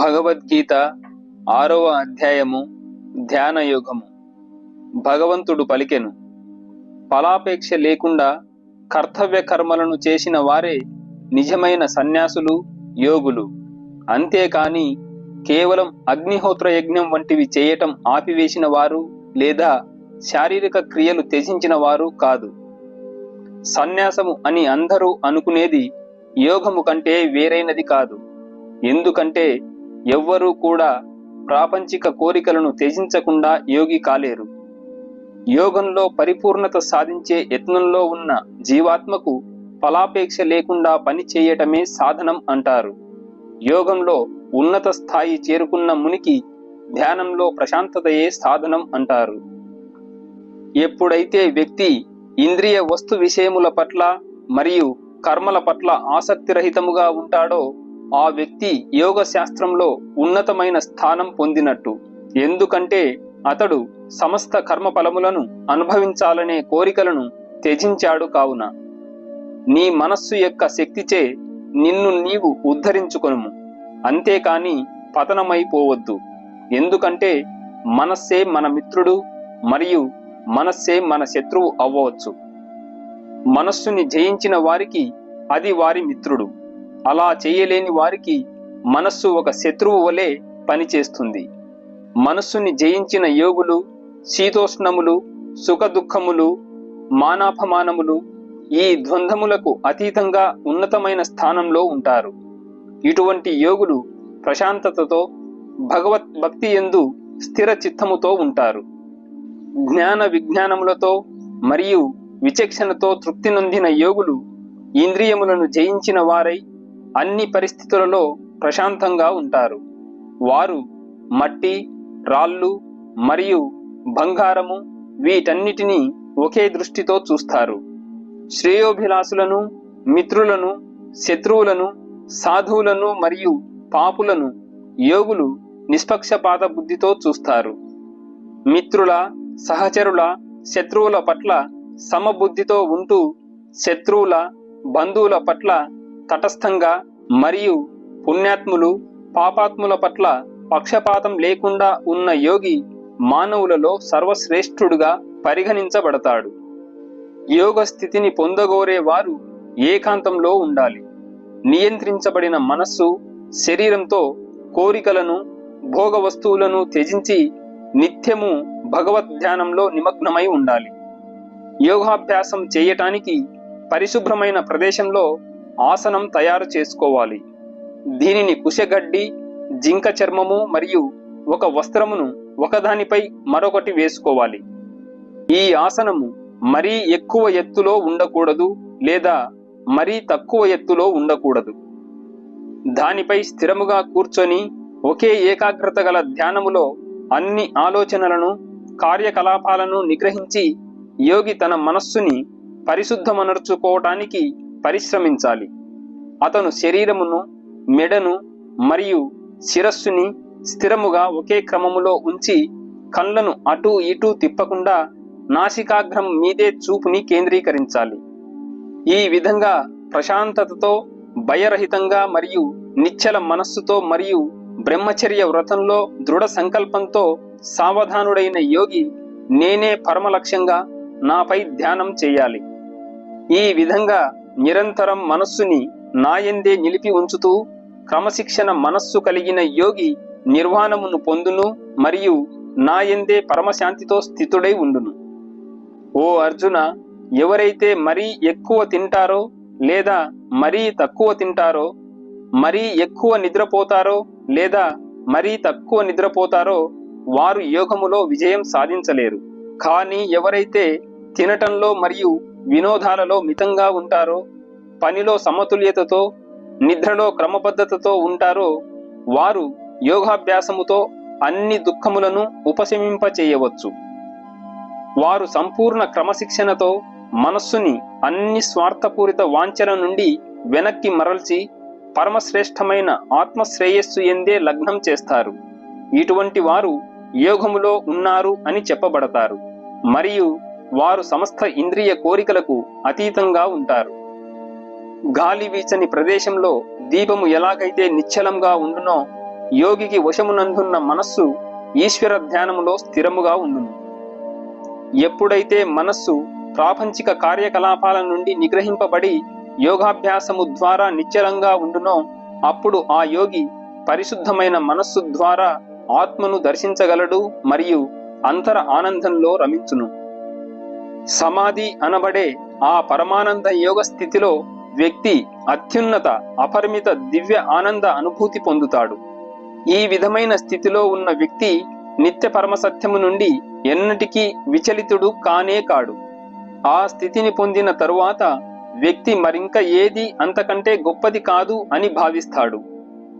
భగవద్గీత ఆరవ అధ్యాయము ధ్యాన యోగము భగవంతుడు పలికెను ఫలాపేక్ష లేకుండా కర్తవ్య కర్మలను చేసిన వారే నిజమైన సన్యాసులు యోగులు. అంతేకాని కేవలం అగ్నిహోత్ర యజ్ఞం వంటివి చేయటం ఆపివేసిన వారు లేదా శారీరక క్రియలు త్యజించిన వారు కాదు. సన్యాసము అని అందరూ అనుకునేది యోగము కంటే వేరైనది కాదు. ఎందుకంటే ఎవ్వరూ కూడా ప్రాపంచిక కోరికలను త్యజించకుండా యోగి కాలేరు. యోగంలో పరిపూర్ణత సాధించే యత్నంలో ఉన్న జీవాత్మకు ఫలాపేక్ష లేకుండా పని చేయటమే సాధనం అంటారు. యోగంలో ఉన్నత స్థాయి చేరుకున్న మునికి ధ్యానంలో ప్రశాంతతయే సాధనం అంటారు. ఎప్పుడైతే వ్యక్తి ఇంద్రియ వస్తు విషయముల పట్ల మరియు కర్మల పట్ల ఆసక్తిరహితముగా ఉంటాడో ఆ వ్యక్తి యోగ శాస్త్రంలో ఉన్నతమైన స్థానం పొందినట్టు. ఎందుకంటే అతడు సమస్త కర్మ ఫలములను అనుభవించాలనే కోరికలను త్యజించాడు కావున. నీ మనస్సు యొక్క శక్తిచే నిన్ను నీవు ఉద్ధరించుకొనుము. అంతేకాని పతనమైపోవద్దు. ఎందుకంటే మనస్సే మన మిత్రుడు మరియు మనస్సే మన శత్రువు అవ్వవచ్చు. మనస్సుని జయించిన వారికి అది వారి మిత్రుడు. అలా చేయలేని వారికి మనస్సు ఒక శత్రువు వలె పనిచేస్తుంది. మనస్సుని జయించిన యోగులు శీతోష్ణములు సుఖదుఖములు మానాపమానములు ఈ ద్వంద్వములకు అతీతంగా ఉన్నతమైన స్థానంలో ఉంటారు. ఇటువంటి యోగులు ప్రశాంతతతో భగవత్ భక్తి ఎందు స్థిర చిత్తముతో ఉంటారు. జ్ఞాన విజ్ఞానములతో మరియు విచక్షణతో తృప్తి నొందిన యోగులు ఇంద్రియములను జయించిన వారై అన్ని పరిస్థితులలో ప్రశాంతంగా ఉంటారు. వారు మట్టి రాళ్ళు మరియు బంగారము వీటన్నిటినీ ఒకే దృష్టితో చూస్తారు. శ్రేయోభిలాసులను మిత్రులను శత్రువులను సాధువులను మరియు పాపులను యోగులు నిష్పక్షపాత బుద్ధితో చూస్తారు. మిత్రుల సహచరుల శత్రువుల పట్ల సమబుద్ధితో ఉంటూ శత్రువుల బంధువుల పట్ల తటస్థంగా మరియు పుణ్యాత్ములు పాపాత్ముల పట్ల పక్షపాతం లేకుండా ఉన్న యోగి మానవులలో సర్వశ్రేష్ఠుడుగా పరిగణించబడతాడు. యోగ స్థితిని పొందగోరే వారు ఏకాంతంలో ఉండాలి. నియంత్రించబడిన మనస్సు శరీరంతో కోరికలను భోగ వస్తువులను త్యజించి నిత్యము భగవద్ ధ్యానంలో నిమగ్నమై ఉండాలి. యోగాభ్యాసం చేయటానికి పరిశుభ్రమైన ప్రదేశంలో ఆసనం తయారు చేసుకోవాలి. దీనిని కుషగడ్డి జింక చర్మము మరియు ఒక వస్త్రమును ఒకదానిపై మరొకటి వేసుకోవాలి. ఈ ఆసనము మరీ ఎక్కువ ఎత్తులో ఉండకూడదు లేదా మరీ తక్కువ ఎత్తులో ఉండకూడదు. దానిపై స్థిరముగా కూర్చొని ఒకే ఏకాగ్రత గల ధ్యానములో అన్ని ఆలోచనలను కార్యకలాపాలను నిగ్రహించి యోగి తన మనస్సుని పరిశుద్ధమనర్చుకోవటానికి పరిశ్రమించాలి. అతను శరీరమును మెడను మరియు శిరస్సుని స్థిరముగా ఒకే క్రమములో ఉంచి కళ్ళను అటు ఇటు తిప్పకుండా నాసికాగ్రం మీదే చూపుని కేంద్రీకరించాలి. ఈ విధంగా ప్రశాంతతతో భయరహితంగా మరియు నిచ్చల మనస్సుతో మరియు బ్రహ్మచర్య వ్రతంలో దృఢ సంకల్పంతో సావధానుడైన యోగి నేనే పరమలక్ష్యంగా నాపై ధ్యానం చేయాలి. ఈ విధంగా నిరంతరం మనస్సుని నాయందే నిలిపి ఉంచుతూ క్రమశిక్షణ మనస్సు కలిగిన యోగి నిర్వాణమును పొందును మరియు నాయందే పరమశాంతితో స్థితుడై ఉండును. ఓ అర్జున ఎవరైతే మరీ ఎక్కువ తింటారో లేదా మరీ తక్కువ తింటారో మరీ ఎక్కువ నిద్రపోతారో లేదా మరీ తక్కువ నిద్రపోతారో వారు యోగములో విజయం సాధించలేరు. కానీ ఎవరైతే తినటంలో మరియు వినోదాలలో మితంగా ఉంటారో పనిలో సమతుల్యతతో నిద్రలో క్రమబద్ధతతో ఉంటారో వారు యోగాభ్యాసముతో అన్ని దుఃఖములను ఉపశమింప చేయవచ్చు వారు సంపూర్ణ క్రమశిక్షణతో మనస్సుని అన్ని స్వార్థపూరిత వాంఛన నుండి వెనక్కి మరల్చి పరమశ్రేష్టమైన ఆత్మశ్రేయస్సు ఎందే లగ్నం చేస్తారు. ఇటువంటి వారు యోగములో ఉన్నారు అని చెప్పబడతారు. మరియు వారు సమస్త ఇంద్రియ కోరికలకు అతీతంగా ఉంటారు. గాలి వీచని ప్రదేశంలో దీపము ఎలాగైతే నిశ్చలంగా ఉండునో యోగికి వశమునందున్న మనస్సు ఈశ్వర ధ్యానములో స్థిరముగా ఉండును. ఎప్పుడైతే మనస్సు ప్రాపంచిక కార్యకలాపాల నుండి నిగ్రహింపబడి యోగాభ్యాసము ద్వారా నిశ్చలంగా ఉండునో అప్పుడు ఆ యోగి పరిశుద్ధమైన మనస్సు ద్వారా ఆత్మను దర్శించగలడు మరియు అంతర ఆనందంలో రమించును. సమాధి అనబడే ఆ పరమానంద యోగ స్థితిలో వ్యక్తి అత్యున్నత అపరిమిత దివ్య ఆనంద అనుభూతి పొందుతాడు. ఈ విధమైన స్థితిలో ఉన్న వ్యక్తి నిత్య పరమసత్యము నుండి ఎన్నటికీ విచలితుడు కానే కాడు. ఆ స్థితిని పొందిన తరువాత వ్యక్తి మరింక ఏది అంతకంటే గొప్పది కాదు అని భావిస్తాడు.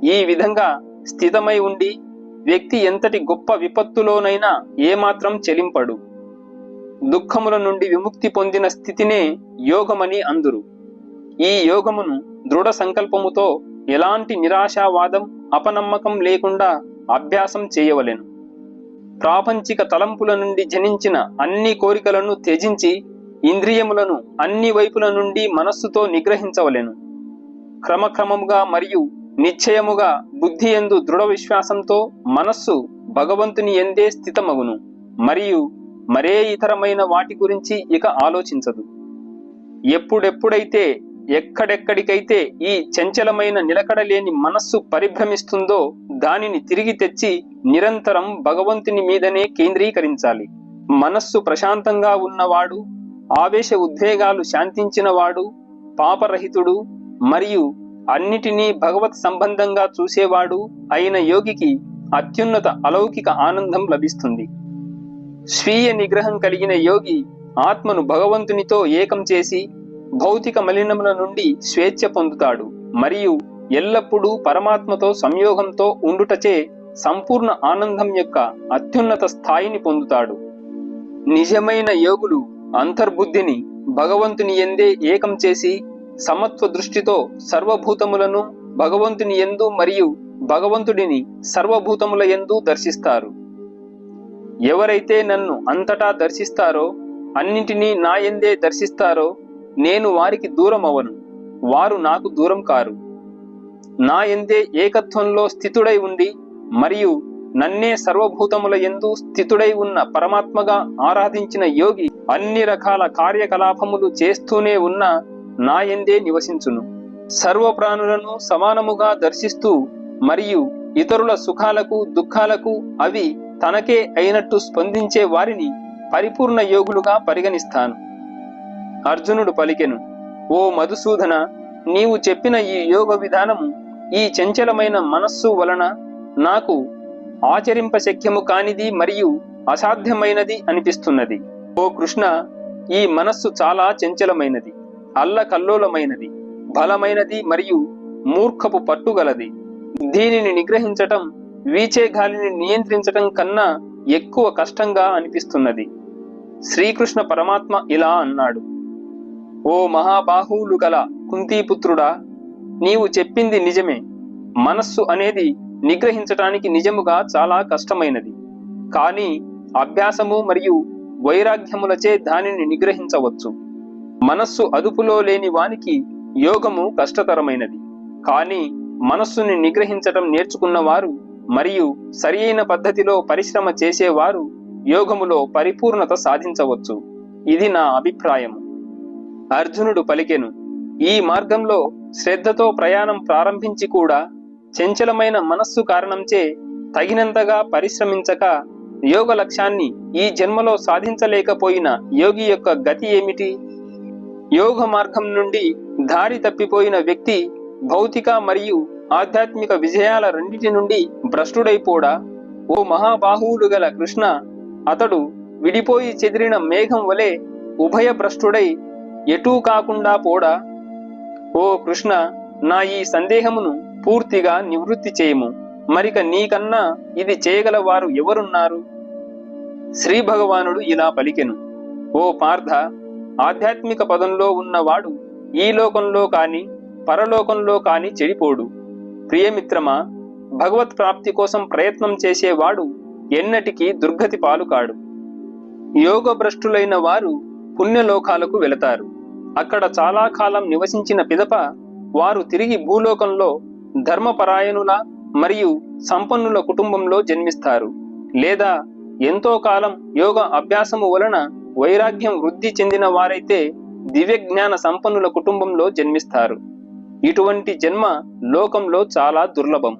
ఈ విధంగా స్థితమై ఉండి వ్యక్తి ఎంతటి గొప్ప విపత్తులోనైనా ఏమాత్రం చెలింపడు. దుఃఖముల నుండి విముక్తి పొందిన స్థితినే యోగమని అందురు. ఈ యోగమును దృఢ సంకల్పముతో ఎలాంటి నిరాశావాదం అపనమ్మకం లేకుండా అభ్యాసం చేయవలెను. ప్రాపంచిక తలంపుల నుండి జనించిన అన్ని కోరికలను త్యజించి ఇంద్రియములను అన్ని వైపుల నుండి మనస్సుతో నిగ్రహించవలెను. క్రమక్రమముగా మరియు నిశ్చయముగా బుద్ధి ఎందు దృఢ విశ్వాసంతో మనస్సు భగవంతుని ఎందే స్థితమగును. మరియు మరే ఇతరమైన వాటి గురించి ఇక ఆలోచించదు. ఎప్పుడెప్పుడైతే ఎక్కడెక్కడికైతే ఈ చంచలమైన నిలకడలేని మనస్సు పరిభ్రమిస్తుందో దానిని తిరిగి తెచ్చి నిరంతరం భగవంతుని మీదనే కేంద్రీకరించాలి. మనస్సు ప్రశాంతంగా ఉన్నవాడు ఆవేశ ఉద్వేగాలు శాంతించినవాడు పాపరహితుడు మరియు అన్నిటినీ భగవత్ సంబంధంగా చూసేవాడు అయిన యోగికి అత్యున్నత అలౌకిక ఆనందం లభిస్తుంది. స్వీయ నిగ్రహం కలిగిన యోగి ఆత్మను భగవంతునితో ఏకం చేసి భౌతిక మలినముల నుండి స్వేచ్ఛ పొందుతాడు. మరియు ఎల్లప్పుడూ పరమాత్మతో సంయోగంతో ఉండుటచే సంపూర్ణ ఆనందం యొక్క అత్యున్నత స్థాయిని పొందుతాడు. నిజమైన యోగులు అంతర్బుద్ధిని భగవంతుని ఎందే ఏకం చేసి సమత్వ దృష్టితో సర్వభూతములను భగవంతుని ఎందు మరియు భగవంతుడిని సర్వభూతముల ఎందు దర్శిస్తారు. ఎవరైతే నన్ను అంతటా దర్శిస్తారో అన్నింటినీ నా ఎందే దర్శిస్తారో నేను వారికి దూరం అవను వారు నాకు దూరం కారు. నా ఎందే ఏకత్వంలో స్థితుడై ఉండి మరియు నన్నే సర్వభూతముల ఎందు స్థితుడై ఉన్న పరమాత్మగా ఆరాధించిన యోగి అన్ని రకాల కార్యకలాపములు చేస్తూనే ఉన్న నా ఎందే నివసించును. సర్వ ప్రాణులను సమానముగా దర్శిస్తూ మరియు ఇతరుల సుఖాలకు దుఃఖాలకు అవి తనకే అయినట్టు స్పందించే వారిని పరిపూర్ణ యోగులుగా పరిగణిస్తాను. అర్జునుడు పలికెను ఓ మధుసూదన నీవు చెప్పిన ఈ యోగ విధానము ఈ చంచలమైన మనస్సు వలన నాకు ఆచరింపశక్యము కానిది మరియు అసాధ్యమైనది అనిపిస్తున్నది. ఓ కృష్ణ ఈ మనస్సు చాలా చంచలమైనది అల్లకల్లోలమైనది బలమైనది మరియు మూర్ఖపు పట్టుగలది. దీనిని నిగ్రహించటం వీచే గాలిని నియంత్రించటం కన్నా ఎక్కువ కష్టంగా అనిపిస్తున్నది. శ్రీకృష్ణ పరమాత్మ ఇలా అన్నాడు. ఓ మహాబాహువులు గల కుంతీపుత్రుడా నీవు చెప్పింది నిజమే. మనస్సు అనేది నిగ్రహించటానికి నిజముగా చాలా కష్టమైనది. కానీ అభ్యాసము మరియు వైరాగ్యములచే దానిని నిగ్రహించవచ్చు. మనస్సు అదుపులో లేని వానికి యోగము కష్టతరమైనది. కానీ మనస్సుని నిగ్రహించటం నేర్చుకున్నవారు మరియు సరియైన పద్ధతిలో పరిశ్రమ చేసేవారు యోగములో పరిపూర్ణత సాధించవచ్చు. ఇది నా అభిప్రాయం అర్జునుడు పలికెను ఈ మార్గంలో శ్రద్ధతో ప్రయాణం ప్రారంభించి కూడా చంచలమైన మనస్సు కారణంచే తగినంతగా పరిశ్రమించక యోగ లక్ష్యాన్ని ఈ జన్మలో సాధించలేకపోయిన యోగి యొక్క గతి ఏమిటి? యోగ మార్గం నుండి దారి తప్పిపోయిన వ్యక్తి భౌతిక మరియు ఆధ్యాత్మిక విజయాల రెండిటి నుండి భ్రష్టుడైపోడా? ఓ మహాబాహువులు గల కృష్ణ అతడు విడిపోయి చెదిరిన మేఘం వలె ఉభయ భ్రష్టుడై ఎటూ కాకుండా పోడా? ఓ కృష్ణ నా ఈ సందేహమును పూర్తిగా నివృత్తి చేయము. మరిక నీకన్నా ఇది చేయగల వారు ఎవరున్నారు? శ్రీ భగవానుడు ఇలా పలికెను. ఓ పార్థ ఆధ్యాత్మిక పదంలో ఉన్నవాడు ఈ లోకంలో కాని పరలోకంలో కాని చెడిపోడు. ప్రియమిత్రమా భగవత్ ప్రాప్తి కోసం ప్రయత్నం చేసేవాడు ఎన్నటికీ దుర్గతి పాలుకాడు. యోగ భ్రష్టులైన వారు పుణ్యలోకాలకు వెళతారు. అక్కడ చాలా కాలం నివసించిన పిదప వారు తిరిగి భూలోకంలో ధర్మపరాయణుల మరియు సంపన్నుల కుటుంబంలో జన్మిస్తారు. లేదా ఎంతో కాలం యోగ అభ్యాసము వలన వైరాగ్యం వృద్ధి చెందిన వారైతే దివ్యజ్ఞాన సంపన్నుల కుటుంబంలో జన్మిస్తారు. ఇటువంటి జన్మ లోకంలో చాలా దుర్లభం.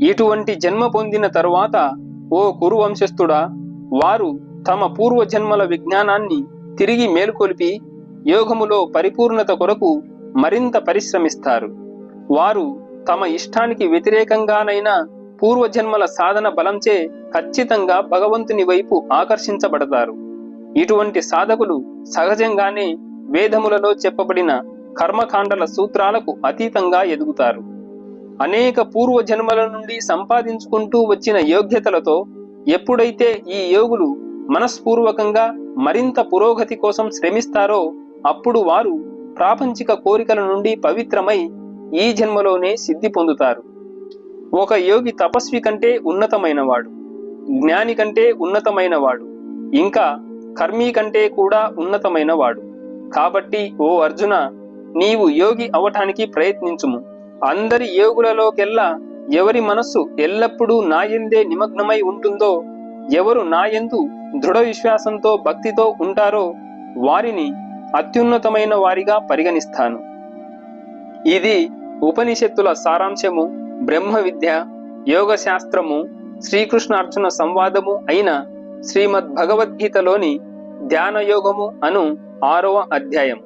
ఇటువంటి జన్మ పొందిన తరువాత ఓ కురు వంశస్థుడా వారు తమ పూర్వజన్మల విజ్ఞానాన్ని తిరిగి మేలుకొలిపి యోగములో పరిపూర్ణత కొరకు మరింత పరిశ్రమిస్తారు. వారు తమ ఇష్టానికి వ్యతిరేకంగానైనా పూర్వజన్మల సాధన బలంచే ఖచ్చితంగా భగవంతుని వైపు ఆకర్షించబడతారు. ఇటువంటి సాధకులు సహజంగానే వేదములలో చెప్పబడిన కర్మకాండల సూత్రాలకు అతీతంగా ఎదుగుతారు. అనేక పూర్వ జన్మల నుండి సంపాదించుకుంటూ వచ్చిన యోగ్యతలతో ఎప్పుడైతే ఈ యోగులు మనస్పూర్వకంగా మరింత పురోగతి కోసం శ్రమిస్తారో అప్పుడు వారు ప్రాపంచిక కోరికల నుండి పవిత్రమై ఈ జన్మలోనే సిద్ధి పొందుతారు. ఒక యోగి తపస్వి కంటే ఉన్నతమైనవాడు జ్ఞాని కంటే ఉన్నతమైనవాడు ఇంకా కర్మీ కంటే కూడా ఉన్నతమైనవాడు. కాబట్టి ఓ అర్జున నీవు యోగి అవటానికి ప్రయత్నించుము. అందరి యోగులలోకెల్లా ఎవరి మనస్సు ఎల్లప్పుడూ నాయందే నిమగ్నమై ఉంటుందో ఎవరు నాయందు దృఢ విశ్వాసంతో భక్తితో ఉంటారో వారిని అత్యున్నతమైన వారిగా పరిగణిస్తాను. ఇది ఉపనిషత్తుల సారాంశము బ్రహ్మ విద్య యోగ శాస్త్రము శ్రీకృష్ణార్జున సంవాదము అయిన శ్రీమద్ భగవద్గీతలోని ధ్యానయోగము అను ఆరవ అధ్యాయం